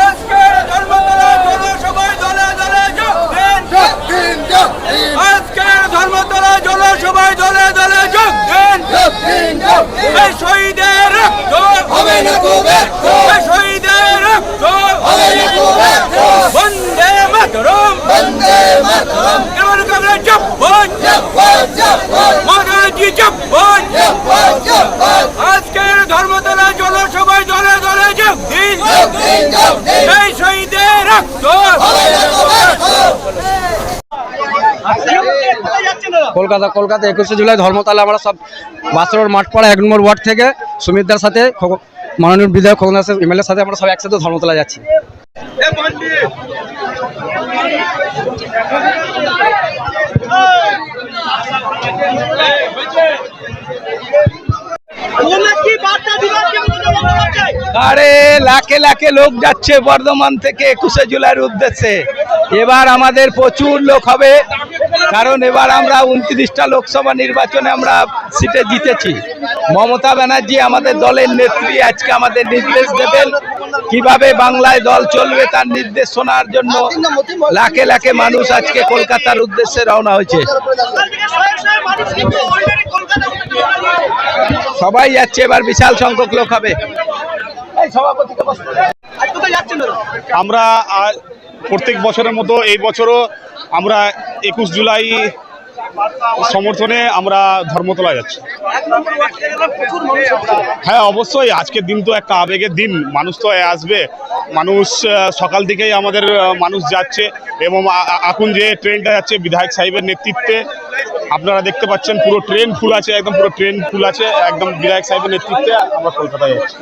আজকের ধর্মতলা জনসভায় দলে দলে যোগ দিন আজকের ধর্মতলা সবাই দলে দলে যোগ দিন। এই শহীদের রক্ত এই শহীদের রক্ত বন্দে মাতরম। এবার কামড়ে জব্বন মহারাজি জব্বন আজকের ধর্মতলা জনসভায় দলে দলে যোগ দিন এই শহীদের রক্ত কলকাতা কলকাতা, একুশে জুলাই ধর্মতলা, আমরা সব বাসরোড মাঠপাড়া, এক নম্বর ওয়ার্ড থেকে সুমিতদার সাথে মাননীয় বিধায়ক খোকন দাসের এমএলএর সাথে আমরা সব একসাথে ধর্মতলা যাচ্ছি। আরে লাখে লাখে লোক যাচ্ছে বর্ধমান থেকে একুশে জুলাইয়ের উদ্দেশ্যে। এবার আমাদের প্রচুর লোক হবে। কারণ এবার আমরা উনত্রিশটা লোকসভা নির্বাচনে আমরা সিটে জিতেছি। মমতা ব্যানার্জি আমাদের দলের নেত্রী আজকে আমাদের নির্দেশ দেবেন কীভাবে বাংলায় দল চলবে তার নির্দেশ শোনার জন্য। লাখে লাখে মানুষ আজকে কলকাতার উদ্দেশ্যে রওনা হয়েছে। সবাই যাচ্ছে এবার বিশাল সংখ্যক লোক হবে। সভাপতিকে আমরা আজ প্রত্যেক বছরের মতো এই বছরও আমরা একুশ জুলাই সমর্থনে আমরা ধর্মতলা যাচ্ছি। হ্যাঁ অবশ্যই। আজকের দিন তো একটা আবেগের দিন। মানুষ তো আসবে। মানুষ সকাল থেকেই আমাদের মানুষ যাচ্ছে এবং এখন যে ট্রেনটা যাচ্ছে বিধায়ক সাহেবের নেতৃত্বে, আপনারা দেখতে পাচ্ছেন পুরো ট্রেন ফুল আছে, একদম পুরো ট্রেন ফুল আছে, একদম বিধায়ক সাহেবের নেতৃত্বে আমরা কলকাতায় যাচ্ছি।